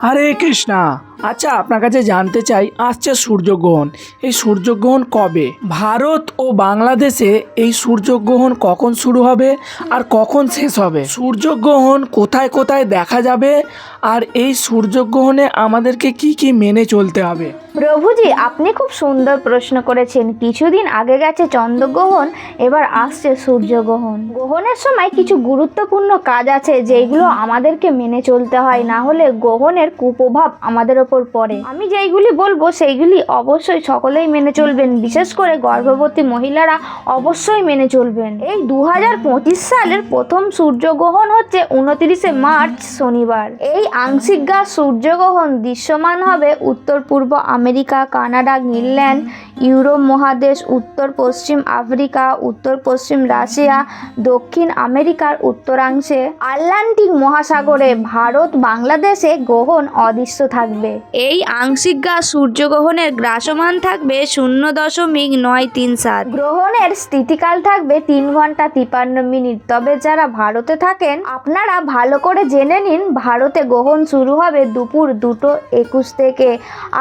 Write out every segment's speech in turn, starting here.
হরে কৃষ্ণা আচ্ছা আপনার কাছে জানতে চাই, আসছে সূর্যগ্রহণ। এই সূর্যগ্রহণ কবে? ভারত ও বাংলাদেশে এই সূর্যগ্রহণ কখন শুরু হবে আর কখন শেষ হবে? সূর্যগ্রহণ কোথায় কোথায় দেখা যাবে আর এই সূর্যগ্রহণে আমাদেরকে কি কি মেনে চলতে হবে? প্রভুজি, আপনি খুব সুন্দর প্রশ্ন করেছেন। কিছুদিন আগে গেছে চন্দ্রগ্রহণ, এবার আসছে সূর্যগ্রহণ। গ্রহণের সময় কিছু গুরুত্বপূর্ণ কাজ আছে যেগুলো আমাদেরকে মেনে চলতে হয়। না হলে গ্রহণের কুপ্রভাব আমাদের ওপর পড়ে। আমি যেইগুলি বলব, সেইগুলি অবশ্যই সকলেই মেনে চলবেন। বিশেষ করে গর্ভবতী মহিলারা অবশ্যই মেনে চলবেন। এই দু হাজার পঁচিশ সালের প্রথম সূর্যগ্রহণ হচ্ছে উনত্রিশে মার্চ, শনিবার। এই আংশিক গা সূর্যগ্রহণ দৃশ্যমান হবে উত্তর পূর্ব আমেরিকা, কানাডা গ্রিনল্যান্ড ইউরোপ মহাদেশ, উত্তর পশ্চিম আফ্রিকা, উত্তর পশ্চিম রাশিয়া, দক্ষিণ আমেরিকার উত্তরাংশে। আটলান্টিক মহাসাগরে ভারত বাংলাদেশে গ্রহণ অদৃশ্য থাকবে। এই আংশিক গা সূর্যগ্রহণের গ্রাসমান থাকবে শূন্য দশমিক নয় তিন সাত। গ্রহণের স্থিতিকাল থাকবে তিন ঘণ্টা তিপান্ন মিনিট। তবে যারা ভারতে থাকেন, আপনারা ভালো করে জেনে নিন, ভারতে গ্রহণ শুরু হবে দুপুর দুটো একুশ থেকে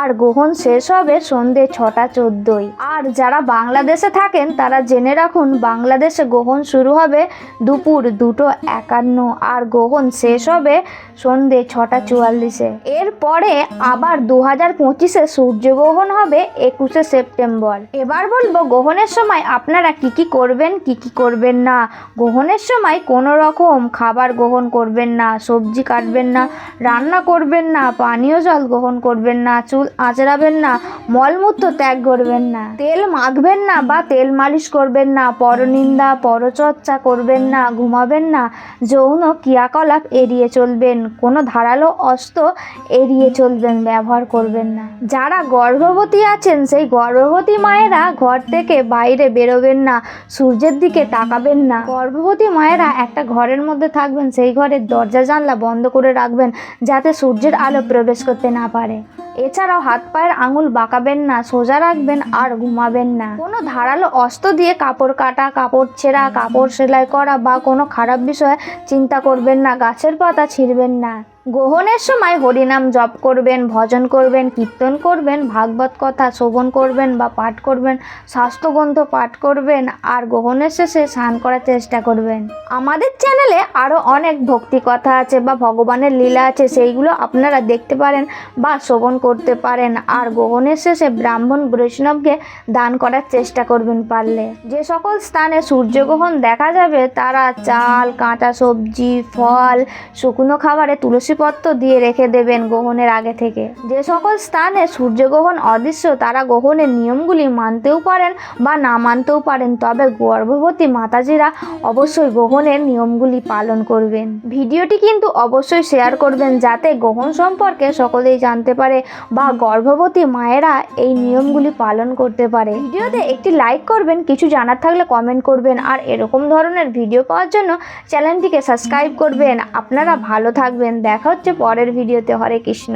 আর গ্রহণ শেষ হবে সন্ধে ছটা চোদ্দোই। আর যারা বাংলাদেশে থাকেন, তারা জেনে রাখুন, বাংলাদেশে গ্রহণ শুরু হবে দুপুর দুটো একান্ন আর গ্রহণ শেষ হবে সন্ধে ছটা চুয়াল্লিশে। এরপরে আবার দু হাজার পঁচিশে সূর্যগ্রহণ হবে একুশে সেপ্টেম্বর। এবার বলব গ্রহণের সময় আপনারা কি কি করবেন, কি কি করবেন না? গ্রহণের সময় কোনো রকম খাবার গ্রহণ করবেন না, সবজি কাটবেন না, রান্না করবেন না, পানীয় জল গ্রহণ করবেন না, চুল আঁচড়াবেন না, মলমূত্র ত্যাগ করবেন না, তেল মাখবেন না বা তেল মালিশ করবেন না, পরনিন্দা, পরচর্চা করবেন না, ঘুমাবেন না, যৌন ক্রিয়াকলাপ এড়িয়ে চলবেন, কোনো ধারালো অস্ত্র এড়িয়ে চলবেন ব্যবহার করবেন না। যারা গর্ভবতী আছেন, সেই গর্ভবতী মায়েরা ঘর থেকে বাইরে বেরোবেন না, সূর্যের দিকে তাকাবেন না। গর্ভবতী মায়েরা একটা ঘরের মধ্যে থাকবেন, সেই ঘরের দরজা, জানলা বন্ধ করে রাখবেন, যাতে সূর্যের আলো প্রবেশ করতে না পারে। এছাড়াও হাত পায়ের আঙুল বাঁকাবেন না, সোজা রাখবেন আর ঘুমাবেন না। কোনো ধারালো অস্ত্র দিয়ে কাপড় কাটা, কাপড় ছেঁড়া, কাপড় সেলাই করা বা কোনো খারাপ বিষয়ে চিন্তা করবেন না, গাছের পাতা ছিঁড়বেন না। গ্রহণের সময় হরিনাম জপ করবেন, ভজন করবেন, কীর্তন করবেন, ভাগবত কথা শ্রবণ করবেন বা পাঠ করবেন, স্বাস্থ্যগ্রন্থ পাঠ করবেন আর গ্রহণের শেষে স্নান করার চেষ্টা করবেন। আমাদের চ্যানেলে আরও অনেক ভক্তি কথা আছে বা ভগবানের লীলা আছে, সেইগুলো আপনারা দেখতে পারেন বা শ্রবণ করতে পারেন আর গ্রহণের শেষে ব্রাহ্মণ বৈষ্ণবকে দান করার চেষ্টা করবেন পারলে। যে সকল স্থানে সূর্যগ্রহণ দেখা যাবে, তারা চাল কাঁচা সবজি, ফল, শুকনো খাবারে তুলসীপত্র দিয়ে রেখে দেবেন গ্রহণের আগে থেকে। যে সকল স্থানে সূর্যগ্রহণ অদৃশ্য, তারা গ্রহণের নিয়মগুলি মানতেও পারেন বা না মানতেও পারেন। তবে গর্ভবতী মাতাজিরা অবশ্যই গ্রহণের নিয়মগুলি পালন করবেন। ভিডিওটি কিন্তু অবশ্যই শেয়ার করবেন যাতে গ্রহণ সম্পর্কে সকলেই জানতে পারে বা গর্ভবতী মায়েরা এই নিয়মগুলি পালন করতে পারে। ভিডিওতে একটি লাইক করবেন, কিছু জানার থাকলে কমেন্ট করবেন আর এরকম ধরনের ভিডিও পাওয়ার জন্য চ্যানেলটিকে সাবস্ক্রাইব করবেন। আপনারা ভালো থাকবেন দেখা হচ্ছে পরের ভিডিওতে। হরে কৃষ্ণ।